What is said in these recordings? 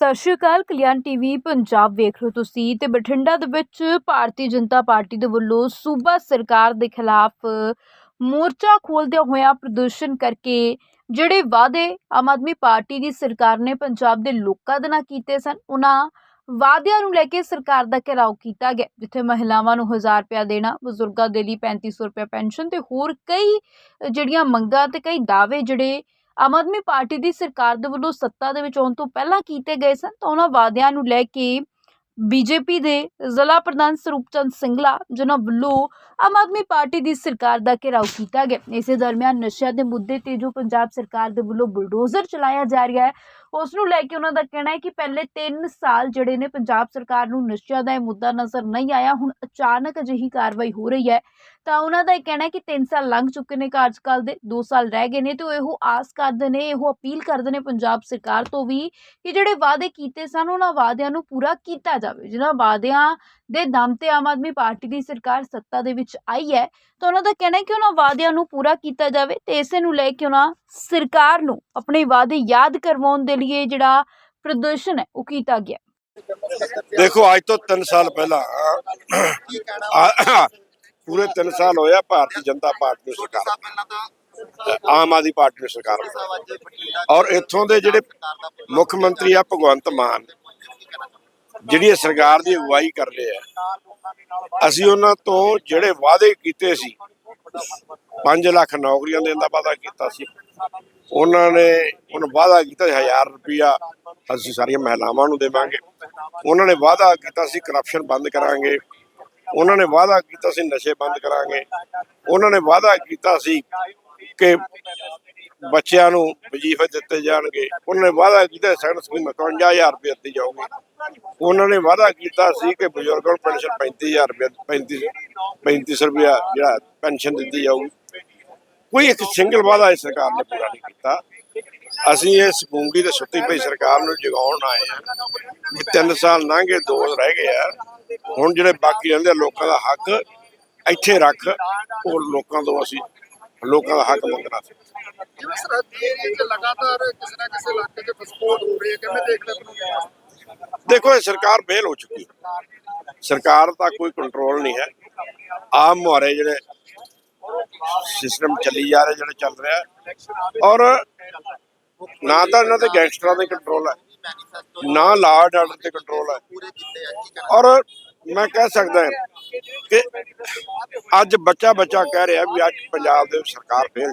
ਸਤਿ ਸ਼੍ਰੀ ਅਕਾਲ, ਕਲਿਆਣ ਟੀਵੀ ਪੰਜਾਬ ਵੇਖ ਰਹੇ ਤੁਸੀਂ ਤੇ ਬਠਿੰਡਾ ਦੇ ਵਿੱਚ ਭਾਰਤੀ ਜਨਤਾ ਪਾਰਟੀ ਦੇ ਵੱਲੋਂ ਸੂਬਾ ਸਰਕਾਰ ਦੇ ਖਿਲਾਫ ਮੋਰਚਾ ਖੋਲਦਿਆਂ ਹੋਇਆਂ ਪ੍ਰਦਰਸ਼ਨ ਕਰਕੇ ਜਿਹੜੇ ਵਾਅਦੇ ਆਮ ਆਦਮੀ ਪਾਰਟੀ ਦੀ ਸਰਕਾਰ ਨੇ ਪੰਜਾਬ ਦੇ ਲੋਕਾਂ ਦੇ ਨਾਲ ਕੀਤੇ ਸਨ, ਉਹਨਾਂ ਵਾਅਦਿਆਂ ਨੂੰ ਲੈ ਕੇ ਸਰਕਾਰ ਦਾ ਘਿਰਾਓ ਕੀਤਾ ਗਿਆ, ਜਿੱਥੇ ਮਹਿਲਾਵਾਂ ਨੂੰ 1000 ਰੁਪਇਆ ਦੇਣਾ, ਬਜ਼ੁਰਗਾਂ ਦੇ ਲਈ 3500 ਰੁਪਇਆ ਪੈਨਸ਼ਨ ਤੇ ਹੋਰ ਕਈ ਜਿਹੜੀਆਂ ਮੰਗਾਂ ਤੇ ਕਈ ਦਾਅਵੇ ਜਿਹੜੇ ਆਮ ਆਦਮੀ ਪਾਰਟੀ ਦੀ ਸਰਕਾਰ ਦੇ ਵੱਲੋਂ ਸੱਤਾ ਦੇ ਵਿੱਚ ਆਉਣ ਤੋਂ ਪਹਿਲਾਂ ਕੀਤੇ ਗਏ ਸਨ, ਤਾਂ ਉਹਨਾਂ ਵਾਅਦਿਆਂ ਨੂੰ ਲੈ ਕੇ ਬੀਜੇਪੀ ਦੇ ਜ਼ਿਲ੍ਹਾ ਪ੍ਰਧਾਨ ਸਰੂਪਚੰਦ ਸਿੰਗਲਾ, ਜਿਨ੍ਹਾਂ ਵੱਲੋਂ ਆਮ ਆਦਮੀ ਪਾਰਟੀ ਦੀ ਸਰਕਾਰ ਦਾ ਘਿਰਾਓ ਕੀਤਾ ਗਿਆ। ਇਸੇ ਦਰਮਿਆਨ ਨਸ਼ਿਆਂ ਦੇ ਮੁੱਦੇ ਤੇ ਜੋ ਪੰਜਾਬ ਸਰਕਾਰ ਦੇ ਵੱਲੋਂ ਬੁਲਡੋਜ਼ਰ ਚਲਾਇਆ ਜਾ ਰਿਹਾ ਹੈ ਉਸ ਨੂੰ ਲੈ ਕੇ ਉਹਨਾਂ ਦਾ ਕਹਿਣਾ ਹੈ ਕਿ ਪਹਿਲੇ 3 ਸਾਲ ਜਿਹੜੇ ਨੇ ਪੰਜਾਬ ਸਰਕਾਰ ਨੂੰ ਨਸ਼ਿਆਂ ਦਾ ਇਹ ਮੁੱਦਾ ਨਜ਼ਰ ਨਹੀਂ ਆਇਆ, ਹੁਣ ਅਚਾਨਕ ਅਜਿਹੀ ਕਾਰਵਾਈ ਹੋ ਰਹੀ ਹੈ, ਤਾਂ ਉਹਨਾਂ ਦਾ ਇਹ ਕਹਿਣਾ ਹੈ ਕਿ 3 ਸਾਲ ਲੰਘ ਚੁੱਕੇ ਨੇ ਕਾਰਜਕਾਲ ਦੇ 2 ਸਾਲ ਰਹਿ ਗਏ ਨੇ ਤੇ ਉਹ ਇਹੋ ਆਸ ਕਰਦੇ ਨੇ, ਇਹੋ ਅਪੀਲ ਕਰਦੇ ਨੇ ਪੰਜਾਬ ਸਰਕਾਰ ਤੋਂ ਵੀ ਕਿ ਜਿਹੜੇ ਵਾਅਦੇ ਕੀਤੇ ਸਨ, ਉਹਨਾਂ ਵਾਅਦਿਆਂ ਨੂੰ ਪੂਰਾ ਕੀਤਾ ਜਾਵੇ। ਜਿਨ੍ਹਾਂ ਵਾਅਦਿਆਂ ਦੇ ਦਮ ਤੇ ਆਮ ਆਦਮੀ ਪਾਰਟੀ ਦੀ ਸਰਕਾਰ ਸੱਤਾ ਦੇ ਵਿੱਚ ਆਈ ਹੈ, ਤਾਂ ਉਹਨਾਂ ਦਾ ਕਹਿਣਾ ਹੈ ਕਿ ਉਹਨਾਂ ਵਾਅਦਿਆਂ ਨੂੰ ਪੂਰਾ ਕੀਤਾ ਜਾਵੇ ਤੇ ਇਸੇ ਨੂੰ ਲੈ ਕੇ ਉਹਨਾਂ ਸਰਕਾਰ ਨੂੰ ਆਪਣੇ ਵਾਅਦੇ ਯਾਦ ਕਰਵਾਉਣ ਦੇ ਲਈ ਜਿਹੜਾ ਪ੍ਰਦਰਸ਼ਨ ਹੈ, ਉਹ ਕੀਤਾ ਗਿਆ। ਦੇਖੋ, ਅੱਜ ਤੋਂ 3 ਸਾਲ ਪਹਿਲਾਂ ਪੂਰੇ 3 ਸਾਲ ਹੋਇਆ ਭਾਰਤੀ ਜਨਤਾ ਪਾਰਟੀ ਦੀ ਸਰਕਾਰ ਆਮ ਆਦਮੀ ਪਾਰਟੀ ਦੀ ਸਰਕਾਰ ਔਰ ਇੱਥੋਂ ਦੇ ਜਿਹੜੇ ਮੁੱਖ ਮੰਤਰੀ ਆ, ਭਗਵੰਤ ਮਾਨ, ਜਿਹੜੀ ਸਰਕਾਰ ਦੀ ਅਗਵਾਈ ਕਰ ਰਹੇ ਆ, ਅਸੀਂ ਉਹਨਾਂ ਤੋਂ ਜਿਹੜੇ ਵਾਅਦੇ ਕੀਤੇ ਸੀ 5 ਲੱਖ ਨੌਕਰੀਆਂ ਦੇਣ ਦਾ ਵਾਅਦਾ ਕੀਤਾ ਸੀ। ਉਹਨਾਂ ਨੇ ਉਹਨਾਂ ਵਾਅਦਾ ਕੀਤਾ 1000 ਰੁਪਇਆ ਅਸੀਂ ਸਾਰੀਆਂ ਮਹਿਲਾਵਾਂ ਨੂੰ ਦੇਵਾਂਗੇ। ਉਹਨਾਂ ਨੇ ਵਾਅਦਾ ਕੀਤਾ ਸੀ ਕਰਪਸ਼ਨ ਬੰਦ ਕਰਾਂਗੇ। ਉਹਨਾਂ ਨੇ ਵਾਅਦਾ ਕੀਤਾ ਸੀ ਨਸ਼ੇ ਬੰਦ ਕਰਾਂਗੇ। ਉਹਨਾਂ ਨੇ ਵਾਅਦਾ ਕੀਤਾ ਸੀ ਕਿ ਬੱਚਿਆਂ ਨੂੰ ਵਜੀਫੇ ਦਿੱਤੇ ਜਾਣਗੇ। ਉਹਨਾਂ ਨੇ ਵਾਅਦਾ ਕੀਤਾ ਸੈਕੰਡ ਸਕੀਮ 51000 ਰੁਪਏ ਦਿੱਤੀ ਜਾਊਗੀ। ਉਹਨਾਂ ਨੇ ਵਾਅਦਾ ਕੀਤਾ ਸੀ ਕਿ ਬਜ਼ੁਰਗਾਂ ਨੂੰ ਪੈਨਸ਼ਨ 35000 ਰੁਪਏ 35 3500 ਰੁਪਇਆ ਜਿਹੜਾ ਪੈਨਸ਼ਨ ਦਿੱਤੀ ਜਾਊਗੀ। ਕੋਈ ਇੱਕ ਸਿੰਗਲ ਵਾਅਦਾ ਇਸ ਸਰਕਾਰ ਨੇ ਪੂਰਾ ਨਹੀਂ ਕੀਤਾ। ਅਸੀਂ ਇਸ ਗੂੰਗੀ ਤੇ ਸੁੱਤੀ ਪਈ ਸਰਕਾਰ ਨੂੰ ਜਗਾਉਣ ਆਏ ਆ ਤਿੰਨ ਸਾਲ ਲੰਘੇ ਦੋ ਰਹਿ ਗਏ ਆ। ਹੁਣ ਜਿਹੜੇ ਬਾਕੀ ਰਹਿੰਦੇ ਆ, ਲੋਕਾਂ ਦਾ ਹੱਕ ਇੱਥੇ ਰੱਖ ਉਹ ਲੋਕਾਂ ਤੋਂ ਅਸੀਂ ਲੋਕਾਂ ਦਾ ਹੱਕ ਮੰਗਣਾ ਸੀ। ਜਿਵੇਂ ਸਰਹੱਦੀ ਏਰੀਏ 'ਚ ਲਗਾਤਾਰ ਕਿਸੇ ਨਾ ਕਿਸੇ ਇਲਾਕੇ 'ਚ ਵਿਸਫੋਟ ਹੋ ਰਹੇ ਆ ਕਿਵੇਂ ਦੇਖਦੇ ਹੋ ਦੇਖੋ, ਇਹ ਸਰਕਾਰ ਫੇਲ ਹੋ ਚੁੱਕੀ ਸਰਕਾਰ ਦਾ ਕੋਈ ਕੰਟਰੋਲ ਨਹੀਂ ਹੈ। ਆਮ ਮੁਹਾਰੇ ਜਿਹੜੇ ਸਿਸਟਮ ਚੱਲੀ ਜਾ ਰਿਹਾ, ਜਿਹੜਾ ਚੱਲ ਰਿਹਾ ਔਰ ਨਾ ਤਾਂ ਇਹਨਾਂ ਤੇ ਗੈਂਗਸਟਰਾਂ ਦੇ ਕੰਟਰੋਲ ਹੈ, ਨਾ ਲਾਅ ਐਂਡ ਆਰਡਰ ਤੇ ਕੰਟਰੋਲ ਹੈ। ਔਰ ਮੈਂ ਕਹਿ ਸਕਦਾ ਕਿ ਅੱਜ ਬੱਚਾ ਬੱਚਾ ਕਹਿ ਰਿਹਾ ਵੀ ਅੱਜ ਪੰਜਾਬ ਦੇ ਸਰਕਾਰ ਫੇਲ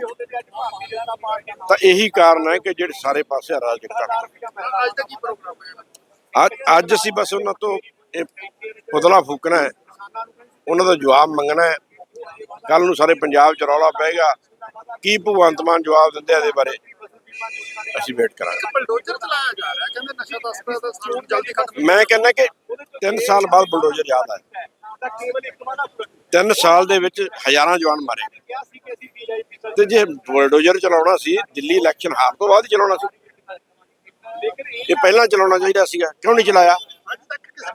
ਤਾਂ ਇਹੀ ਕਾਰਨ ਹੈ ਕਿ ਜਿਹੜੇ ਸਾਰੇ ਪਾਸੇ ਅਰਾਜਕਤਾ ਅੱਜ ਅਸੀਂ ਬਸ ਉਹਨਾਂ ਤੋਂ ਇਹ ਪੁਤਲਾ ਫੂਕਣਾ ਹੈ। ਉਹਨਾਂ ਦਾ ਜਵਾਬ ਮੰਗਣਾ ਹੈ। ਕੱਲ ਨੂੰ ਸਾਰੇ ਪੰਜਾਬ ਚ ਰੌਲਾ ਪਏਗਾ ਕੀ ਭਗਵੰਤ ਮਾਨ ਜਵਾਬ ਦਿੰਦੇ ਆ ਇਹਦੇ ਬਾਰੇ? ਅਸੀਂ ਵੇਟ ਕਰਾਂਗੇ। ਬਲਡੋਜ਼ਰ ਚਲਾਇਆ ਜਾ ਰਿਹਾ ਕਹਿੰਦੇ ਨਸ਼ਾ ਤਸਕਰਾਂ ਦਾ ਜਲਦੀ ਖਤਮ ਮੈਂ ਕਹਿੰਦਾ ਕਿ 3 ਸਾਲ ਬਾਅਦ ਬਲਡੋਜ਼ਰ ਯਾਦ ਆਇਆ। 3 ਸਾਲ ਦੇ ਵਿੱਚ ਹਜ਼ਾਰਾਂ ਜਵਾਨ ਮਾਰੇ। ਤੇ ਜੇ ਬਲਡੋਜ਼ਰ ਚਲਾਉਣਾ ਸੀ, ਦਿੱਲੀ ਇਲੈਕਸ਼ਨ ਹਾਰ ਤੋਂ ਬਾਅਦ ਚਲਾਉਣਾ ਸੀ। ਇਹ ਪਹਿਲਾਂ ਚਲਾਉਣਾ ਚਾਹੀਦਾ ਸੀਗਾ, ਕਿਉਂ ਨਹੀਂ ਚਲਾਇਆ?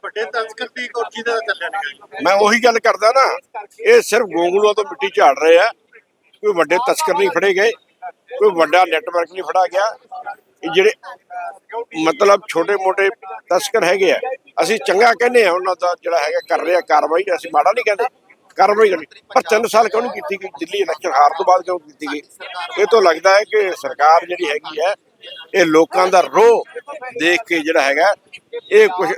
ਵੱਡੇ ਤਸਕਰ ਦੀ ਕੋਠੀ ਦਾ ਚੱਲਿਆ ਨਹੀਂ ਮੈਂ ਉਹੀ ਗੱਲ ਕਰਦਾ ਨਾ, ਇਹ ਸਿਰਫ ਗੋਂਗਲੂਆਂ ਤੋਂ ਮਿੱਟੀ ਝਾੜ ਰਹੇ ਆ। ਕੋਈ ਵੱਡੇ ਤਸਕਰ ਨਹੀਂ ਫੜੇ ਗਏ, ਕੋਈ ਵੱਡਾ ਨੈਟਵਰਕ ਨਹੀਂ ਫੜਾ ਗਿਆ। ਇਹ ਜਿਹੜੇ ਮਤਲਬ ਛੋਟੇ-ਮੋਟੇ ਤਸਕਰ ਹੈਗੇ ਆ ਅਸੀਂ ਚੰਗਾ ਕਹਿੰਦੇ ਆ ਉਹਨਾਂ ਦਾ ਜਿਹੜਾ ਹੈਗਾ ਕਰ ਰਿਹਾ ਕਾਰਵਾਈ, ਅਸੀਂ ਮਾੜਾ ਨਹੀਂ ਕਹਿੰਦੇ, ਕਾਰਵਾਈ ਕਰਨੀ। ਪਰ 3 ਸਾਲ ਕਿਉਂ ਨਹੀਂ ਕੀਤੀ ਗਈ? ਦਿੱਲੀ ਇਲੈਕਸ਼ਨ ਹਾਰ ਤੋਂ ਬਾਅਦ ਕਿਉਂ ਕੀਤੀ ਗਈ? ਇਹ ਤੋਂ ਲੱਗਦਾ ਹੈ ਕਿ ਸਰਕਾਰ ਜਿਹੜੀ ਹੈਗੀ ਹੈ ਇਹ ਲੋਕਾਂ ਦਾ ਰੋਹ ਦੇਖ ਕੇ ਜਿਹੜਾ ਹੈਗਾ ਇਹ ਕੁਝ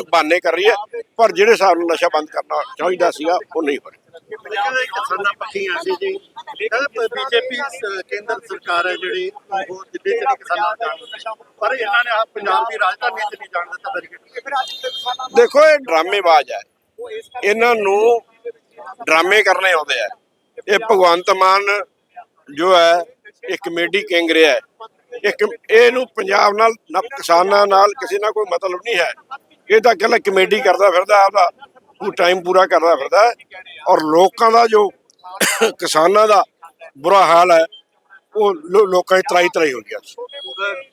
ਬਹਾਨੇ ਕਰ ਰਹੀ ਹੈ ਪਰ ਜਿਹੜੇ ਹਿਸਾਬ ਨਾਲ ਨਸ਼ਾ ਬੰਦ ਕਰਨਾ ਚਾਹੀਦਾ ਸੀਗਾ ਉਹ ਨਹੀਂ ਹੋ ਰਿਹਾ। ਕਹਿੰਦੇ ਕਿਸਾਨਾਂ ਪੱਖੀਆਂ ਸੀ ਜੀ ਕਹਿੰਦੇ ਬੀਜੇਪੀ ਕੇਂਦਰ ਸਰਕਾਰ ਹੈ ਜਿਹੜੀ ਉਹ ਦਿੱਲੀ ਚ ਨਹੀਂ ਕਿਸਾਨਾਂ ਨੂੰ ਜਾਣ ਦਿੰਦੀ। ਪਰ ਇਹਨਾਂ ਨੇ ਆਹ ਪੰਜਾਬ ਦੀ ਰਾਜਧਾਨੀ ਚ ਨਹੀਂ ਜਾਣ ਦਿੱਤਾ ਬੈਰੀਕੇਡ ਦੇਖੋ ਇਹ ਡਰਾਮੇਬਾਜ਼ ਹੈ। ਇਹਨਾਂ ਨੂੰ ਡਰਾਮੇ ਕਰਨੇ ਆਉਂਦੇ ਆ। ਇਹ ਭਗਵੰਤ ਮਾਨ ਜੋ ਹੈ ਇਹ ਕਮੇਡੀ ਕਿੰਗ ਰਿਹਾ ਹੈ। ਇੱਕ ਇਹਨੂੰ ਪੰਜਾਬ ਨਾਲ ਕਿਸਾਨਾਂ ਨਾਲ ਕਿਸੇ ਨਾਲ ਕੋਈ ਮਤਲਬ ਨਹੀਂ ਹੈ। ਇਹ ਤਾਂ ਇਕੱਲਾ ਕਮੇਡੀ ਕਰਦਾ ਫਿਰਦਾ ਆਪਦਾ ਉਹ ਟਾਈਮ ਪੂਰਾ ਕਰਦਾ ਫਿਰਦਾ। ਔਰ ਲੋਕਾਂ ਦਾ ਜੋ ਕਿਸਾਨਾਂ ਦਾ ਬੁਰਾ ਹਾਲ ਹੈ ਉਹ ਲੋਕਾਂ ਦੀ ਤਰਾਈ ਤਰਾਈ ਹੋ। ਗਿਆ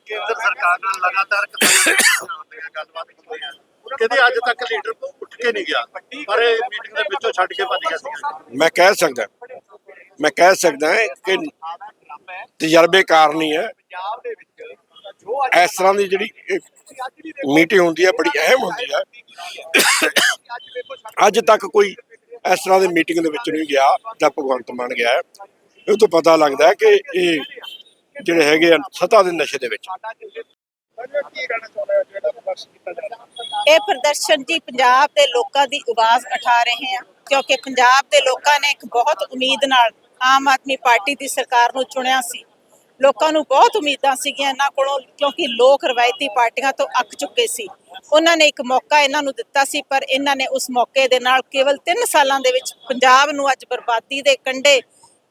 ਕੇਂਦਰ ਸਰਕਾਰ ਨਾਲ ਲਗਾਤਾਰ ਕਿਸਾਨਾਂ ਦੇ ਗੱਲਬਾਤ ਹੁੰਦੀ ਹੈ। ਕਹਿੰਦੇ ਅੱਜ ਤੱਕ ਲੀਡਰ ਉੱਠ ਕੇ ਨਹੀਂ ਗਿਆ ਪਰ ਇਹ ਮੀਟਿੰਗ ਦੇ ਵਿੱਚੋਂ ਛੱਡ ਕੇ ਭੱਜ ਗਿਆ ਸੀ। ਮੈਂ ਕਹਿ ਸਕਦਾ ਮੈਂ ਕਹਿ ਸਕਦਾ ਕਿ ਤਜਰਬੇਕਾਰ ਨਹੀਂ ਹੈ। ਇਸ ਤਰ੍ਹਾਂ ਦੀ ਜਿਹੜੀ ਮੀਟਿੰਗ ਹੁੰਦੀ ਹੈ ਬੜੀ ਅਹਿਮ ਹੁੰਦੀ ਹੈ। ਅੱਜ ਤੱਕ ਕੋਈ ਇਸ ਤਰ੍ਹਾਂ ਦੀ ਮੀਟਿੰਗ ਦੇ ਵਿੱਚ ਨਹੀਂ ਗਿਆ ਜਾਂ ਭਗਵੰਤ ਮਾਨ ਗਿਆ ਇਹ ਤੋਂ ਪਤਾ ਲੱਗਦਾ ਹੈ ਕਿ ਇਹ ਜਿਹੜੇ ਹੈਗੇ ਆ ਸਤਾ ਦੇ ਨਸ਼ੇ ਦੇ ਵਿੱਚ। ਇਹ ਪ੍ਰਦਰਸ਼ਨ ਜੀ ਪੰਜਾਬ ਦੇ ਲੋਕਾਂ ਦੀ ਆਵਾਜ਼ ਉਠਾ ਰਹੇ ਹਾਂ ਕਿਉਂਕਿ ਪੰਜਾਬ ਦੇ ਲੋਕਾਂ ਨੇ ਇੱਕ ਬਹੁਤ ਉਮੀਦ ਨਾਲ ਆਮ ਆਦਮੀ ਪਾਰਟੀ ਦੀ ਸਰਕਾਰ ਨੂੰ ਚੁਣਿਆ ਸੀ। ਲੋਕਾਂ ਨੂੰ ਬਹੁਤ ਉਮੀਦਾਂ ਸੀਗੀਆਂ ਇਹਨਾਂ ਕੋਲੋਂ, ਕਿਉਂਕਿ ਲੋਕ ਰਵਾਇਤੀ ਪਾਰਟੀਆਂ ਤੋਂ ਅੱਕ ਚੁੱਕੇ ਸੀ। ਉਹਨਾਂ ਨੇ ਇੱਕ ਮੌਕਾ ਇਹਨਾਂ ਨੂੰ ਦਿੱਤਾ ਸੀ, ਪਰ ਇਹਨਾਂ ਨੇ ਉਸ ਮੌਕੇ ਦੇ ਨਾਲ ਕੇਵਲ 3 ਸਾਲਾਂ ਦੇ ਵਿੱਚ ਪੰਜਾਬ ਨੂੰ ਅੱਜ ਬਰਬਾਦੀ ਦੇ ਕੰਢੇ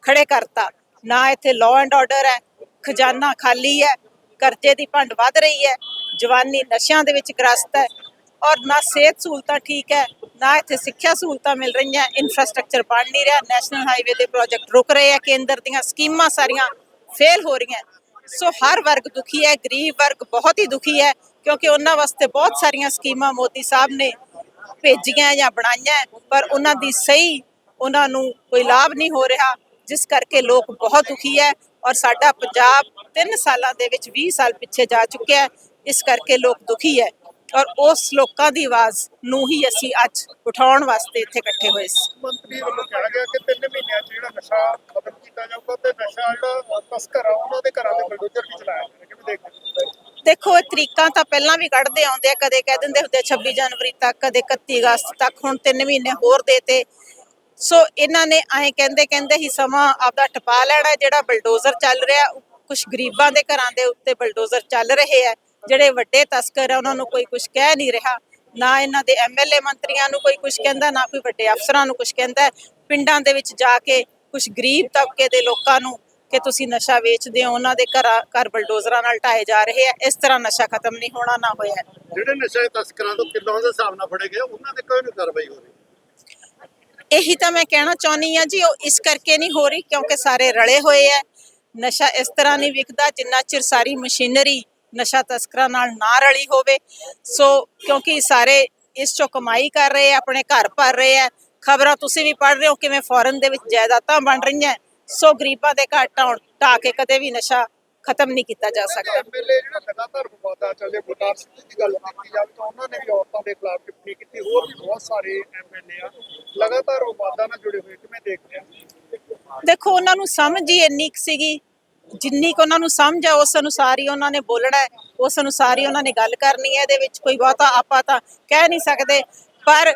ਖੜੇ ਕਰਤਾ। ਨਾ ਇੱਥੇ ਲਾਅ ਐਂਡ ਆਰਡਰ ਹੈ, ਖਜ਼ਾਨਾ ਖਾਲੀ ਹੈ, ਕਰਜ਼ੇ ਦੀ ਭੰਡ ਵੱਧ ਰਹੀ ਹੈ, ਜਵਾਨੀ ਨਸ਼ਿਆਂ ਦੇ ਵਿੱਚ ਗ੍ਰਸਤ ਹੈ ਔਰ ਨਾ ਸਿਹਤ ਸਹੂਲਤਾਂ ਠੀਕ ਹੈ, ਨਾ ਇੱਥੇ ਸਿੱਖਿਆ ਸਹੂਲਤਾਂ ਮਿਲ ਰਹੀਆਂ ਇਨਫਰਾਸਟ੍ਰਕਚਰ ਬਣ ਨਹੀਂ ਰਿਹਾ ਨੈਸ਼ਨਲ ਹਾਈਵੇ ਦੇ ਪ੍ਰੋਜੈਕਟ ਰੁਕ ਰਹੇ ਆ ਕੇਂਦਰ ਦੀਆਂ ਸਕੀਮਾਂ ਸਾਰੀਆਂ ਫੇਲ ਹੋ ਰਹੀਆਂ। ਸੋ ਹਰ ਵਰਗ ਦੁਖੀ ਹੈ, ਗਰੀਬ ਵਰਗ ਬਹੁਤ ਹੀ ਦੁਖੀ ਹੈ, ਕਿਉਂਕਿ ਉਹਨਾਂ ਵਾਸਤੇ ਬਹੁਤ ਸਾਰੀਆਂ ਸਕੀਮਾਂ ਮੋਦੀ ਸਾਹਿਬ ਨੇ ਭੇਜੀਆਂ ਜਾਂ ਬਣਾਈਆਂ, ਪਰ ਉਹਨਾਂ ਦੀ ਸਹੀ ਉਹਨਾਂ ਨੂੰ ਕੋਈ ਲਾਭ ਨਹੀਂ ਹੋ ਰਿਹਾ, ਜਿਸ ਕਰਕੇ ਲੋਕ ਬਹੁਤ ਦੁਖੀ ਹੈ ਔਰ ਸਾਡਾ ਪੰਜਾਬ 3 ਸਾਲਾਂ ਦੇ ਵਿੱਚ 20 ਸਾਲ ਪਿੱਛੇ ਜਾ ਚੁੱਕਿਆ ਹੈ, ਇਸ ਕਰਕੇ ਲੋਕ ਦੁਖੀ ਹੈ। ਔਰ ਉਸ ਲੋਕਾਂ ਦੀ ਆਵਾਜ਼ ਨੂੰ ਹੀ ਅਸੀਂ ਅੱਜ ਉਠਾਉਣ ਵਾਸਤੇ ਇੱਥੇ ਇਕੱਠੇ ਹੋਏ ਸੀ। ਮੰਤਰੀ ਵੱਲੋਂ ਕਿਹਾ ਗਿਆ ਕਿ 3 ਮਹੀਨਿਆਂ 'ਚ ਜਿਹੜਾ ਨਸ਼ਾ ਖਤਮ ਕੀਤਾ ਜਾਊਗਾ, ਤੇ ਨਸ਼ਾ ਜਿਹੜਾ ਤਸਕਰ ਆ ਉਹਨਾਂ ਦੇ ਘਰਾਂ ਦੇ ਬਲਡੋਜ਼ਰ ਵੀ ਚਲਾਇਆ ਜਾਣਗੇ ਕਿਵੇਂ ਦੇਖਦੇ ਹੋ ਦੇਖੋ, ਇਹ ਤਰੀਕਾਂ ਤਾਂ ਪਹਿਲਾਂ ਵੀ ਕੱਢਦੇ ਆਉਂਦੇ ਆ, ਕਦੇ ਕਹਿ ਦਿੰਦੇ ਹੁੰਦੇ ਆ 26 ਜਨਵਰੀ ਤੱਕ, ਕਦੇ 31 ਅਗਸਤ ਤੱਕ, ਹੁਣ 3 ਮਹੀਨੇ ਹੋਰ ਦੇਤੇ ਸੋ ਇਹਨਾਂ ਨੇ ਐਂ ਕਹਿੰਦੇ ਕਹਿੰਦੇ ਹੀ ਸਮਾਂ ਆਪਦਾ ਟਪਾ ਲੈਣਾ ਹੈ। ਜਿਹੜਾ ਬਲਡੋਜ਼ਰ ਚੱਲ ਰਿਹਾ ਕੁਝ ਗਰੀਬਾਂ ਦੇ ਘਰਾਂ ਦੇ ਉੱਤੇ ਬਲਡੋਜ਼ਰ ਚੱਲ ਰਹੇ ਆ, ਜਿਹੜੇ ਵੱਡੇ ਤਸਕਰ ਆ, ਉਹਨਾਂ ਨੂੰ ਕੋਈ ਕੁਝ ਕਹਿ ਨਹੀਂ ਰਿਹਾ ਨਾ ਇਹਨਾਂ ਦੇ ਐਮਐਲਏ ਮੰਤਰੀਆਂ ਨੂੰ ਕੋਈ ਕੁਝ ਕਹਿੰਦਾ, ਨਾ ਕੋਈ ਵੱਡੇ ਅਫਸਰਾਂ ਨੂੰ ਕੁਝ ਕਹਿੰਦਾ ਹੈ। ਪਿੰਡਾਂ ਦੇ ਵਿੱਚ ਜਾ ਕੇ ਕੁਝ ਗਰੀਬ ਤਬਕੇ ਦੇ ਲੋਕਾਂ ਨੂੰ ਕਿ ਤੁਸੀਂ ਨਸ਼ਾ ਵੇਚਦੇ ਹੋ ਉਹਨਾਂ ਦੇ ਘਰਾਂ ਘਰ ਬਲਡੋਜ਼ਰਾਂ ਨਾਲ ਢਾਏ ਜਾ ਰਹੇ ਆ ਇਸ ਤਰ੍ਹਾਂ ਨਸ਼ਾ ਖਤਮ ਨਹੀਂ ਹੋਣਾ ਨਾ ਹੋਇਆ। ਜਿਹੜੇ ਨਸ਼ੇ ਤਸਕਰਾਂ ਤੋਂ ਕਿੱਲੋਂ ਦੇ ਹਿਸਾਬ ਨਾਲ ਫੜੇ ਗਏ ਉਹਨਾਂ ਦੇ ਕੋਈ ਨਹੀਂ ਕਾਰਵਾਈ ਹੋ ਰਹੀ। ਇਹੀ ਤਾਂ ਮੈਂ ਕਹਿਣਾ ਚਾਹੁੰਦੀ ਆ ਜੀ ਉਹ ਇਸ ਕਰਕੇ ਨਹੀਂ ਹੋ ਰਹੀ ਕਿਉਂਕਿ ਸਾਰੇ ਰਲੇ ਹੋਏ ਐ ਨਸ਼ਾ ਇਸ ਤਰ੍ਹਾਂ ਨਹੀਂ ਵਿਕਦਾ ਜਿੰਨਾ ਚਿਰ ਸਾਰੀ ਮਸ਼ੀਨਰੀ ਨਸ਼ਾ ਤਸਕਰਾਂ ਨਾਲ ਨਾ ਰਲੀ ਹੋਵੇ। ਸੋ ਕਿਉਂਕਿ ਸਾਰੇ ਇਸ ਚੋਂ ਕਮਾਈ ਕਰ ਰਹੇ ਆ ਆਪਣੇ ਘਰ ਭਰ ਰਹੇ ਆ। ਖਬਰਾਂ ਤੁਸੀਂ ਵੀ ਪੜ੍ਹ ਰਹੇ ਹੋ ਕਿਵੇਂ ਫੋਰਨ ਦੇ ਵਿੱਚ ਜਾਇਦਾਦਾਂ ਬਣ ਰਹੀਆਂ। ਸੋ ਗਰੀਬਾਂ ਦੇ ਘਰ ਢਾਉਣ ਢਾ ਕੇ ਕਦੇ ਵੀ ਨਸ਼ਾ ਖਤਮ ਨਹੀਂ ਕੀਤਾ ਜਾ ਸਕਦਾ। ਐਮਐਲਏ ਜਿਹੜਾ ਲਗਾਤਾਰ ਵਿਵਾਦਾਂ ਚੱਲੇ ਬੁਟਾਰ ਸਿੰਘ ਦੀ ਗੱਲ ਕੀਤੀ ਜਾਵੇ ਤਾਂ ਉਹਨਾਂ ਨੇ ਵੀ ਔਰਤਾਂ ਦੇ ਖਿਲਾਫ ਟਿੱਪਣੀ ਕੀਤੀ ਹੋਰ ਵੀ ਬਹੁਤ ਸਾਰੇ ਐਮਐਲਏ ਆ ਲਗਾਤਾਰ ਵਿਵਾਦਾਂ ਨਾਲ ਜੁੜੇ ਹੋਏ ਕਿਵੇਂ ਦੇਖਦੇ ਆ ਦੇਖੋ ਉਹਨਾਂ ਨੂੰ ਸਮਝ ਹੀ ਇੰਨੀ ਕੁ ਸੀਗੀ ਜਿੰਨੀ ਕੁ ਉਹਨਾਂ ਨੂੰ ਸਮਝ ਆ ਉਸ ਅਨੁਸਾਰ ਹੀ ਉਹਨਾਂ ਨੇ ਬੋਲਣਾ ਹੈ ਉਸ ਅਨੁਸਾਰ ਹੀ ਉਹਨਾਂ ਨੇ ਗੱਲ ਕਰਨੀ ਹੈ ਇਹਦੇ ਵਿੱਚ ਕੋਈ ਬਹੁਤਾ ਆਪਾਂ ਤਾਂ ਕਹਿ ਨਹੀਂ ਸਕਦੇ ਪਰ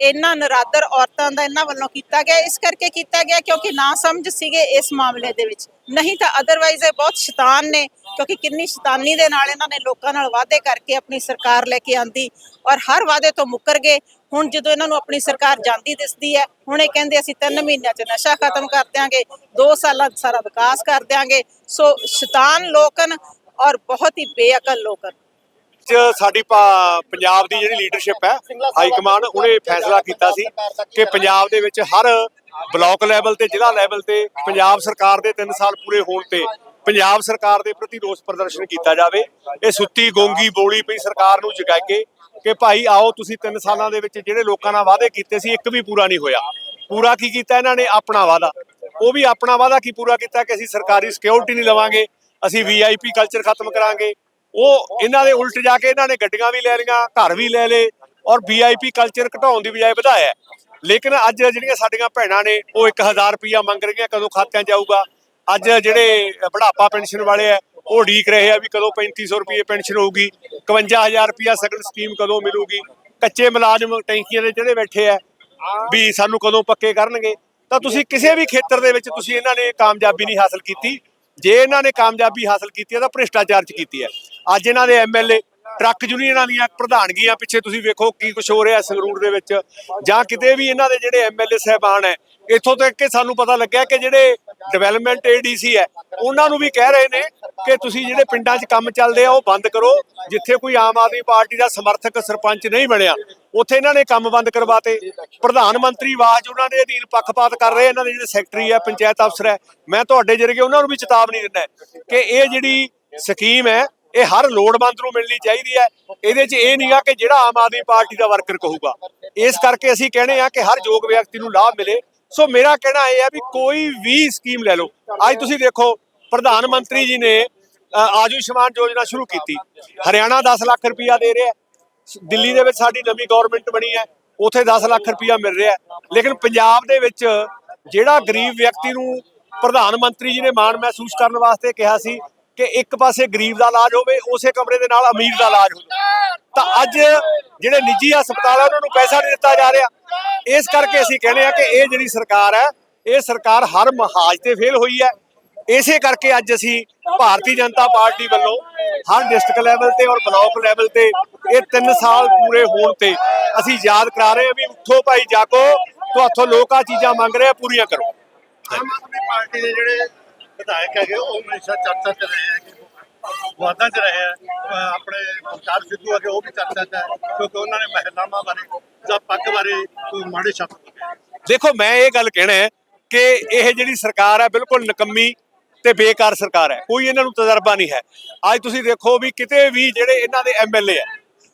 ਇਹਨਾਂ ਨਰਾਦਰ ਔਰਤਾਂ ਦਾ ਇਹਨਾਂ ਵੱਲੋਂ ਕੀਤਾ ਗਿਆ। ਇਸ ਕਰਕੇ ਕੀਤਾ ਗਿਆ ਕਿਉਂਕਿ ਨਾ ਸਮਝ ਸੀਗੇ ਇਸ ਮਾਮਲੇ ਦੇ ਵਿੱਚ। ਨਹੀਂ ਤਾਂ ਅਦਰਵਾਈਜ਼ ਇਹ ਬਹੁਤ ਸ਼ੈਤਾਨ ਨੇ, ਕਿਉਂਕਿ ਕਿੰਨੀ ਸ਼ੈਤਾਨੀ ਦੇ ਨਾਲ ਇਹਨਾਂ ਨੇ ਲੋਕਾਂ ਨਾਲ ਵਾਅਦੇ ਕਰਕੇ ਆਪਣੀ ਸਰਕਾਰ ਲੈ ਕੇ ਆਂਦੀ ਔਰ ਹਰ ਵਾਅਦੇ ਤੋਂ ਮੁੱਕਰ ਗਏ। ਹੁਣ ਜਦੋਂ ਇਹਨਾਂ ਨੂੰ ਆਪਣੀ ਸਰਕਾਰ ਜਾਂਦੀ ਦਿਸਦੀ ਹੈ, ਹੁਣ ਇਹ ਕਹਿੰਦੇ ਅਸੀਂ 3 ਮਹੀਨਿਆਂ 'ਚ ਨਸ਼ਾ ਖਤਮ ਕਰ ਦਿਆਂਗੇ 2 ਸਾਲਾਂ 'ਚ ਸਾਰਾ ਵਿਕਾਸ ਕਰ ਦਿਆਂਗੇ। ਸੋ ਸ਼ੈਤਾਨ ਲੋਕਨ ਔਰ ਬਹੁਤ ਹੀ ਬੇਅਕਲ ਲੋਕਨ ਚ ਸਾਡੀ ਪੰਜਾਬ ਦੀ ਜਿਹੜੀ ਲੀਡਰਸ਼ਿਪ ਹੈ, ਹਾਈ ਕਮਾਂਡ ਉਹਨੇ ਫੈਸਲਾ ਕੀਤਾ ਸੀ ਕਿ ਪੰਜਾਬ ਦੇ ਵਿੱਚ ਹਰ ਬਲਾਕ ਲੈਵਲ ਤੇ, ਜ਼ਿਲ੍ਹਾ ਲੈਵਲ ਤੇ ਪੰਜਾਬ ਸਰਕਾਰ ਦੇ 3 ਸਾਲ ਪੂਰੇ ਹੋਣ ਤੇ ਪੰਜਾਬ ਸਰਕਾਰ ਦੇ ਪ੍ਰਤੀ ਰੋਸ ਪ੍ਰਦਰਸ਼ਨ ਕੀਤਾ ਜਾਵੇ। ਇਹ ਸੁੱਤੀ, ਗੋਂਗੀ, ਬੋਲੀ ਪਈ ਸਰਕਾਰ ਨੂੰ ਜਗਾਈਏ ਕਿ ਭਾਈ ਆਓ, ਤੁਸੀਂ 3 ਸਾਲਾਂ ਦੇ ਵਿੱਚ ਜਿਹੜੇ ਲੋਕਾਂ ਨਾਲ ਵਾਅਦੇ ਕੀਤੇ ਸੀ, ਇੱਕ ਵੀ ਪੂਰਾ ਨਹੀਂ ਹੋਇਆ। ਪੂਰਾ ਕੀ ਕੀਤਾ ਇਹਨਾਂ ਨੇ? ਆਪਣਾ ਵਾਅਦਾ। ਉਹ ਵੀ ਆਪਣਾ ਵਾਅਦਾ ਕੀ ਪੂਰਾ ਕੀਤਾ? ਕਿ ਅਸੀਂ ਸਰਕਾਰੀ ਸਿਕਿਉਰਿਟੀ ਨਹੀਂ ਲਵਾਂਗੇ, ਅਸੀਂ ਵੀਆਈਪੀ ਕਲਚਰ ਖਤਮ ਕਰਾਂਗੇ। ਉਹ ਇਹਨਾਂ ਦੇ ਉਲਟ ਜਾ ਕੇ ਇਹਨਾਂ ਨੇ ਗੱਡੀਆਂ ਵੀ ਲੈ ਲਈਆਂ, ਘਰ ਵੀ ਲੈ ਲਏ ਔਰ ਵੀਆਈਪੀ ਕਲਚਰ ਘਟਾਉਣ ਦੀ ਬਜਾਏ ਵਧਾਇਆ ਲੇਕਿਨ ਅੱਜ ਜਿਹੜੀਆਂ ਸਾਡੀਆਂ ਭੈਣਾਂ ਨੇ, ਉਹ 1000 ਰੁਪਇਆ ਮੰਗ ਰਹੀਆਂ, ਕਦੋਂ ਖਾਤਿਆਂ 'ਚ ਆਊਗਾ ਅੱਜ ਜਿਹੜੇ ਬੁਢਾਪਾ ਪੈਨਸ਼ਨ ਵਾਲੇ ਆ ਉਹ ਉਡੀਕ ਰਹੇ ਆ ਵੀ ਕਦੋਂ 3500 ਰੁਪਏ ਪੈਨਸ਼ਨ ਹੋਊਗੀ 51000 ਰੁਪਇਆ ਸਗਨ ਸਕੀਮ ਕਦੋਂ ਮਿਲੂਗੀ? ਕੱਚੇ ਮੁਲਾਜ਼ਮ ਟੈਂਕੀਆਂ ਦੇ ਜਿਹੜੇ ਬੈਠੇ ਆ ਵੀ ਸਾਨੂੰ ਕਦੋਂ ਪੱਕੇ ਕਰਨਗੇ? ਤਾਂ ਤੁਸੀਂ ਕਿਸੇ ਵੀ ਖੇਤਰ ਦੇ ਵਿੱਚ ਤੁਸੀਂ ਇਹਨਾਂ ਨੇ ਕਾਮਯਾਬੀ ਨਹੀਂ ਹਾਸਲ ਕੀਤੀ। ਜੇ ਇਹਨਾਂ ਨੇ ਕਾਮਯਾਬੀ ਹਾਸਲ ਕੀਤੀ ਹੈ, ਤਾਂ ਭ੍ਰਿਸ਼ਟਾਚਾਰ ਚ ਕੀਤੀ ਹੈ। ਅੱਜ ਇਹਨਾਂ ਦੇ ਐਮਐਲਏ ਟਰੱਕ ਯੂਨੀਅਨਾਂ ਦੀਆਂ ਪ੍ਰਧਾਨਗੀਆਂ ਪਿੱਛੇ ਤੁਸੀਂ ਵੇਖੋ ਕੀ ਕੁਝ ਹੋ ਰਿਹਾ ਸੰਗਰੂਰ ਦੇ ਵਿੱਚ। ਜਾਂ ਕਿਤੇ ਵੀ ਇਹਨਾਂ ਦੇ ਜਿਹੜੇ ਐਮਐਲਏ ਸਹਿਬਾਨ ਹੈ, ਇੱਥੋਂ ਤੱਕ ਕਿ ਸਾਨੂੰ ਪਤਾ ਲੱਗਿਆ ਕਿ ਜਿਹੜੇ ਡਿਵੈਲਪਮੈਂਟ ਏਡੀਸੀ ਹੈ, ਉਹਨਾਂ ਨੂੰ ਵੀ ਕਹਿ ਰਹੇ ਨੇ ਕਿ ਤੁਸੀਂ ਜਿਹੜੇ ਪਿੰਡਾਂ 'ਚ ਕੰਮ ਚੱਲਦੇ ਆ, ਉਹ ਬੰਦ ਕਰੋ, ਜਿੱਥੇ ਕੋਈ ਆਮ ਆਦਮੀ ਪਾਰਟੀ ਦਾ ਸਮਰਥਕ ਸਰਪੰਚ ਨਹੀਂ ਬਣਿਆ, ਉੱਥੇ ਇਹਨਾਂ ਨੇ ਕੰਮ ਬੰਦ ਕਰਵਾਤੇ। ਪ੍ਰਧਾਨ ਮੰਤਰੀ ਆਵਾਜ਼ ਉਹਨਾਂ ਦੇ ਅਧੀਨ ਪੱਖਪਾਤ ਕਰ ਰਹੇ, ਇਹਨਾਂ ਦੇ ਜਿਹੜੇ ਸੈਕਟਰੀ ਹੈ, ਪੰਚਾਇਤ ਅਫਸਰ ਹੈ, ਮੈਂ ਤੁਹਾਡੇ ਜ਼ਰੀਏ ਉਹਨਾਂ ਨੂੰ ਵੀ ਚੇਤਾਵਨੀ ਦਿੰਦਾ ਕਿ ਇਹ ਜਿਹੜੀ ਸਕੀਮ ਹੈ ਇਹ ਹਰ ਲੋੜਵੰਦ ਨੂੰ ਮਿਲਣੀ ਚਾਹੀਦੀ ਹੈ। ਇਹਦੇ 'ਚ ਇਹ ਨਹੀਂਗਾ ਕਿ ਜਿਹੜਾ ਆਮ ਆਦਮੀ ਪਾਰਟੀ ਦਾ ਵਰਕਰ ਕਹੂਗਾ। ਇਸ ਕਰਕੇ ਅਸੀਂ ਕਹਿੰਦੇ ਆ ਕਿ ਹਰ ਯੋਗ ਵਿਅਕਤੀ ਨੂੰ ਲਾਭ ਮਿਲੇ। ਸੋ ਮੇਰਾ ਕਹਿਣਾ ਇਹ ਹੈ ਵੀ ਕੋਈ ਵੀ ਸਕੀਮ ਲੈ ਲਓ। ਅੱਜ ਤੁਸੀਂ ਦੇਖੋ, ਪ੍ਰਧਾਨ ਮੰਤਰੀ ਜੀ ਨੇ ਆਯੁਸ਼ਮਾਨ ਯੋਜਨਾ ਸ਼ੁਰੂ ਕੀਤੀ। ਹਰਿਆਣਾ 10 ਲੱਖ ਰੁਪਇਆ ਦੇ ਰਿਹਾ। ਦਿੱਲੀ ਦੇ ਵਿੱਚ ਸਾਡੀ ਨਵੀਂ ਗਵਰਨਮੈਂਟ ਬਣੀ ਹੈ। ਉਥੇ 10 ਲੱਖ ਰੁਪਇਆ ਮਿਲ ਰਿਹਾ। ਲੇਕਿਨ ਪੰਜਾਬ ਦੇ ਵਿੱਚ ਜਿਹੜਾ ਗਰੀਬ ਵਿਅਕਤੀ ਨੂੰ ਪ੍ਰਧਾਨ ਮੰਤਰੀ ਜੀ ਨੇ ਮਾਣ ਮਹਿਸੂਸ ਕਰਨ ਵਾਸਤੇ ਕਿਹਾ ਸੀ ਕਿ ਇੱਕ ਪਾਸੇ ਗਰੀਬ ਦਾ ਇਲਾਜ ਹੋਵੇ, ਉਸੇ ਕਮਰੇ ਦੇ ਨਾਲ ਅਮੀਰ ਦਾ ਇਲਾਜ ਹੋਵੇ। ਤਾਂ ਅੱਜ ਜਿਹੜੇ ਨਿੱਜੀ ਹਸਪਤਾਲ ਆ, ਉਹਨਾਂ ਨੂੰ ਪੈਸਾ ਨਹੀਂ ਦਿੱਤਾ ਜਾ ਰਿਹਾ। ਇਸ ਕਰਕੇ ਅਸੀਂ ਕਹਿੰਦੇ ਆ ਕਿ ਇਹ ਜਿਹੜੀ ਸਰਕਾਰ ਹੈ, ਇਹ ਸਰਕਾਰ ਹਰ ਮਹਾਜ ਤੇ ਫੇਲ ਹੋਈ ਹੈ। ਇਸੇ ਕਰਕੇ ਅੱਜ ਅਸੀਂ ਭਾਰਤੀ ਜਨਤਾ ਪਾਰਟੀ ਵੱਲੋਂ ਹਰ ਡਿਸਟ੍ਰਿਕਟ ਲੈਵਲ ਤੇ ਔਰ ਬਲਾਕ ਲੈਵਲ ਤੇ ਇਹ 3 ਸਾਲ ਪੂਰੇ ਹੋਣ ਤੇ ਅਸੀਂ ਯਾਦ ਕਰਾ ਰਹੇ ਹਾਂ ਵੀ ਉੱਠੋ ਭਾਈ ਜਾਗੋ, ਤੁਹਾਥੋਂ ਲੋਕ ਆ ਚੀਜ਼ਾਂ ਮੰਗ ਰਹੇ ਆ, ਪੂਰੀਆਂ ਕਰੋ। ਆਮ ਆਦਮੀ ਪਾਰਟੀ ਦੇ ਜਿਹੜੇ ਵਿਧਾਇਕ ਹੈਗੇ, ਉਹ ਹਮੇਸ਼ਾ ਚਰਚਾ 'ਚ ਰਹੇ ਹੈਗੇ ਵਾਦਾਂ 'ਚ ਰਹੇ ਹੈ ਆਪਣੇ ਪ੍ਰਚਾਰ ਸਿੱਧੂ ਹੈਗੇ ਉਹ ਵੀ ਚਰਚਾ 'ਚ ਹੈ, ਕਿਉਂਕਿ ਉਹਨਾਂ ਨੇ ਮਹਿਲਾਵਾਂ ਬਾਰੇ ਜਾਂ ਪੱਗ ਬਾਰੇ ਕੋਈ ਮਾੜੇ ਸ਼ਬਦ ਦੇਖੋ, ਮੈਂ ਇਹ ਗੱਲ ਕਹਿਣਾ ਹੈ ਕਿ ਇਹ ਜਿਹੜੀ ਸਰਕਾਰ ਹੈ ਬਿਲਕੁਲ ਨਿਕੰਮੀ ਤੇ ਬੇਕਾਰ ਸਰਕਾਰ ਹੈ, ਕੋਈ ਇਹਨਾਂ ਨੂੰ ਤਜਰਬਾ ਨਹੀਂ ਹੈ। ਅੱਜ ਤੁਸੀਂ ਦੇਖੋ ਵੀ ਕਿਤੇ ਵੀ ਜਿਹੜੇ ਇਹਨਾਂ ਦੇ ਐਮਐਲਏ ਹੈ,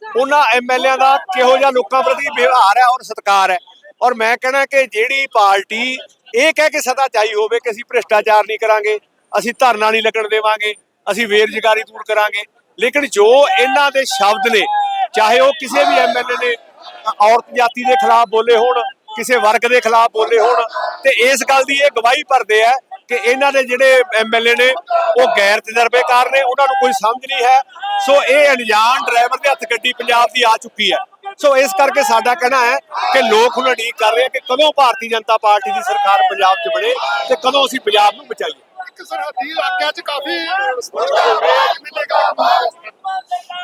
ਉਹਨਾਂ ਐਮਐਲਏਆਂ ਦਾ ਕਿਹੋ ਜਿਹਾ ਲੋਕਾਂ ਪ੍ਰਤੀ ਵਿਵਹਾਰ ਹੈ ਔਰ ਸਤਿਕਾਰ ਹੈ। ਔਰ ਮੈਂ ਕਹਿਣਾ ਕਿ ਜਿਹੜੀ ਪਾਰਟੀ ਇਹ ਕਹਿ ਕੇ ਸਦਾ ਚਾਹੀ ਹੋਵੇ ਕਿ ਅਸੀਂ ਭ੍ਰਿਸ਼ਟਾਚਾਰ ਨਹੀਂ ਕਰਾਂਗੇ, ਅਸੀਂ ਧਰਨਾ ਨਹੀਂ ਲੱਗਣ ਦੇਵਾਂਗੇ, ਅਸੀਂ ਬੇਰੁਜ਼ਗਾਰੀ ਦੂਰ ਕਰਾਂਗੇ। ਲੇਕਿਨ ਜੋ ਇਹਨਾਂ ਦੇ ਸ਼ਬਦ ਨੇ, ਚਾਹੇ ਉਹ ਕਿਸੇ ਵੀ ਐਮਐਲਏ ਨੇ, ਔਰਤ ਜਾਤੀ ਦੇ ਖਿਲਾਫ ਬੋਲੇ ਹੋਣ, ਕਿਸੇ ਵਰਗ ਦੇ ਖਿਲਾਫ ਬੋਲੇ ਹੋਣ, ਤੇ ਇਸ ਗੱਲ ਦੀ ਇਹ ਗਵਾਹੀ ਭਰਦੇ ਆ ਕਿ ਇਹਨਾਂ ਦੇ ਜਿਹੜੇ ਐਮਐਲਏ ਨੇ, ਉਹ ਗੈਰ ਤਜਰਬੇਕਾਰ ਨੇ, ਉਹਨਾਂ ਨੂੰ ਕੋਈ ਸਮਝ ਨਹੀਂ ਹੈ। ਸੋ ਇਹ ਅਣਜਾਣ ਡਰਾਈਵਰ ਦੇ ਹੱਥ ਗੱਡੀ ਪੰਜਾਬ ਦੀ ਆ ਚੁੱਕੀ ਹੈ। ਸੋ ਇਸ ਕਰਕੇ ਸਾਡਾ ਕਹਿਣਾ ਹੈ ਕਿ ਲੋਕ ਹੁਣ ਉਡੀਕ ਕਰ ਰਹੇ ਆ ਕਿ ਕਦੋਂ ਭਾਰਤੀ ਜਨਤਾ ਪਾਰਟੀ ਦੀ ਸਰਕਾਰ ਪੰਜਾਬ 'ਚ ਬਣੇ ਤੇ ਕਦੋਂ ਅਸੀਂ ਪੰਜਾਬ ਨੂੰ ਬਚਾਈਏ। ਸਰਹੱਦੀ ਇਲਾਕਿਆਂ 'ਚ ਕਾਫੀ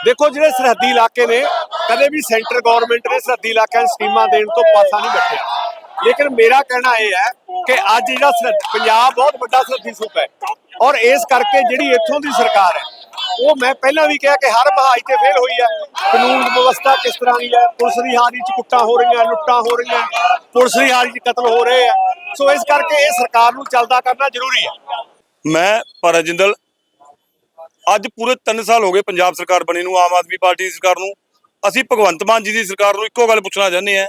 ਦੇਖੋ ਜਿਹੜੇ ਸਰਹੱਦੀ ਇਲਾਕੇ ਨੇ ਕਦੇ ਵੀ ਸੈਂਟਰ ਗਵਰਨਮੈਂਟ ਨੇ ਸਰਹੱਦੀ ਇਲਾਕਿਆਂ 'ਚ ਸਕੀਮਾਂ ਦੇਣ ਤੋਂ ਪਾਸਾ ਨਹੀਂ ਬੱਟਿਆ ਲੇਕਿਨ ਮੇਰਾ ਕਹਿਣਾ ਇਹ ਹੈ ਕਿ ਅੱਜ ਜਿਹੜਾ ਪੰਜਾਬ ਬਹੁਤ ਵੱਡਾ ਸਰਹੱਦੀ ਸੂਬਾ ਹੈ। ਔਰ ਇਸ ਕਰਕੇ ਜਿਹੜੀ ਇੱਥੋਂ ਦੀ ਸਰਕਾਰ ਹੈ, ਉਹ ਮੈਂ ਪਹਿਲਾਂ ਵੀ ਕਿਹਾ ਕਿ ਹਰ ਮਹਾਜ ਤੇ ਫੇਲ ਹੋਈ ਹੈ। ਕਾਨੂੰਨ ਵਿਵਸਥਾ ਕਿਸ ਤਰ੍ਹਾਂ ਦੀ ਹੈ? ਪੁਲਿਸ ਦੀ ਹਾਜ਼ਰੀ 'ਚ ਕੁੱਟਾਂ ਹੋ ਰਹੀਆਂ, ਲੁੱਟਾਂ ਹੋ ਰਹੀਆਂ, ਪੁਲਿਸ ਦੀ ਹਾਜ਼ਰੀ 'ਚ ਕਤਲ ਹੋ ਰਹੇ ਆ। ਸੋ ਇਸ ਕਰਕੇ ਇਹ ਸਰਕਾਰ ਨੂੰ ਚੱਲਦਾ ਕਰਨਾ ਜ਼ਰੂਰੀ ਹੈ। ਮੈਂ ਭਾਰਤ ਅੱਜ ਪੂਰੇ 3 ਸਾਲ ਹੋ ਗਏ ਪੰਜਾਬ ਸਰਕਾਰ ਬਣੀ ਨੂੰ, ਆਮ ਆਦਮੀ ਪਾਰਟੀ ਦੀ ਸਰਕਾਰ ਨੂੰ। ਅਸੀਂ ਭਗਵੰਤ ਮਾਨ ਜੀ ਦੀ ਸਰਕਾਰ ਨੂੰ ਇੱਕੋ ਗੱਲ ਪੁੱਛਣਾ ਚਾਹੁੰਦੇ ਹਾਂ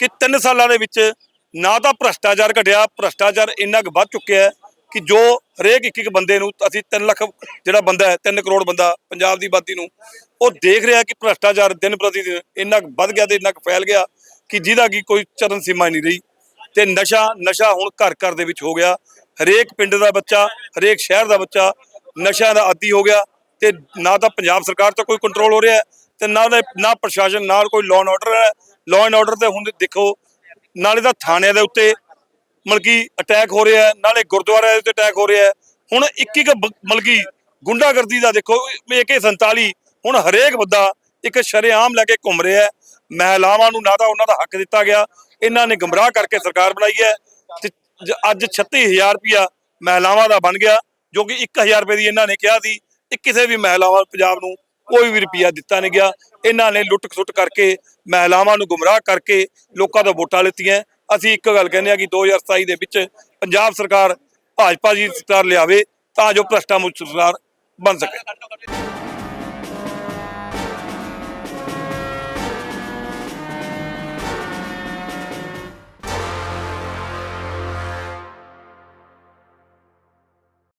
ਕਿ 3 ਸਾਲਾਂ ਦੇ ਵਿੱਚ ਨਾ ਤਾਂ ਭ੍ਰਸ਼ਟਾਚਾਰ ਘਟਿਆ, ਭ੍ਰਸ਼ਟਾਚਾਰ ਇੰਨਾ ਕੁ ਵੱਧ ਚੁੱਕਿਆ ਕਿ ਜੋ ਹਰੇਕ ਇੱਕ ਇੱਕ ਬੰਦੇ ਨੂੰ ਅਸੀਂ 3 ਲੱਖ ਜਿਹੜਾ ਬੰਦਾ ਹੈ 3 ਕਰੋੜ ਬੰਦਾ ਪੰਜਾਬ ਦੀ ਆਬਾਦੀ ਨੂੰ, ਉਹ ਦੇਖ ਰਿਹਾ ਕਿ ਭ੍ਰਸ਼ਟਾਚਾਰ ਦਿਨ ਪ੍ਰਤੀ ਦਿਨ ਇੰਨਾ ਕੁ ਵੱਧ ਗਿਆ ਤੇ ਇੰਨਾ ਕੁ ਫੈਲ ਗਿਆ ਕਿ ਜਿਹਦਾ ਕੀ ਕੋਈ ਚਰਨ ਸੀਮਾ ਨਹੀਂ ਰਹੀ। ਤੇ ਨਸ਼ਾ ਨਸ਼ਾ ਹੁਣ ਘਰ ਘਰ ਦੇ ਵਿੱਚ ਹੋ ਗਿਆ। ਹਰੇਕ ਪਿੰਡ ਦਾ ਬੱਚਾ, ਹਰੇਕ ਸ਼ਹਿਰ ਦਾ ਬੱਚਾ ਨਸ਼ਿਆਂ ਦਾ ਆਦੀ ਹੋ ਗਿਆ ਤੇ ਨਾ ਤਾਂ ਪੰਜਾਬ ਸਰਕਾਰ ਤੋਂ ਕੋਈ ਕੰਟਰੋਲ ਹੋ ਰਿਹਾ ਹੈ ਤੇ ਨਾ ਨਾ ਪ੍ਰਸ਼ਾਸਨ ਨਾਲ ਕੋਈ ਲਾਅ ਐਂਡ ਆਰਡਰ ਹੈ। ਲਾਅ ਐਂਡ ਆਰਡਰ ਤੇ ਹੁਣ ਦੇਖੋ, ਨਾਲੇ ਤਾਂ ਥਾਣਿਆਂ ਦੇ ਉੱਤੇ ਮਲਕੀ ਅਟੈਕ ਹੋ ਰਿਹਾ ਨਾਲੇ ਗੁਰਦੁਆਰਿਆਂ ਦੇ ਉੱਤੇ ਅਟੈਕ ਹੋ ਰਿਹਾ ਹੁਣ ਇੱਕ ਇੱਕ ਬ- ਮਲਕੀ ਗੁੰਡਾਗਰਦੀ ਦਾ ਦੇਖੋ AK47 ਹੁਣ ਹਰੇਕ ਬੰਦਾ ਇੱਕ ਸ਼ਰੇਆਮ ਲੈ ਕੇ ਘੁੰਮ ਰਿਹਾ ਮਹਿਲਾਵਾਂ ਨੂੰ ਨਾ ਤਾਂ ਉਹਨਾਂ ਦਾ ਹੱਕ ਦਿੱਤਾ ਗਿਆ, ਇਹਨਾਂ ਨੇ ਗਮਰਾਹ ਕਰਕੇ ਸਰਕਾਰ ਬਣਾਈ ਹੈ ਤੇ ਜ- ਅੱਜ 36000 ਰੁਪਇਆ ਮਹਿਲਾਵਾਂ ਦਾ ਬਣ ਗਿਆ, ਜੋ ਕਿ 1000 ਰੁਪਏ ਦੀ ਇਹਨਾਂ ਨੇ ਕਿਹਾ ਸੀ ਕਿ ਕਿਸੇ ਵੀ ਮਹਿਲਾਵਾਂ, ਪੰਜਾਬ ਨੂੰ ਕੋਈ ਵੀ ਰੁਪਿਆ ਦਿੱਤਾ ਨਹੀਂ ਗਿਆ। ਇਹਨਾਂ ਨੇ ਲੁੱਟ ਖਸੁੱਟ ਕਰਕੇ ਮਹਿਲਾਵਾਂ ਨੂੰ ਗੁੰਮਰਾਹ ਕਰਕੇ ਲੋਕਾਂ ਤੋਂ ਵੋਟਾਂ ਲਿੱਤੀਆਂ। ਅਸੀਂ ਇੱਕ ਗੱਲ ਕਹਿੰਦੇ ਆ ਕਿ 2027 ਦੇ ਵਿੱਚ ਪੰਜਾਬ ਸਰਕਾਰ ਭਾਜਪਾ ਦੀ ਸਰਕਾਰ ਲਿਆਵੇ ਤਾਂ ਜੋ ਭ੍ਰਸ਼ਟਾ ਮੁਕਤ ਸਰਕਾਰ ਬਣ ਸਕੇ।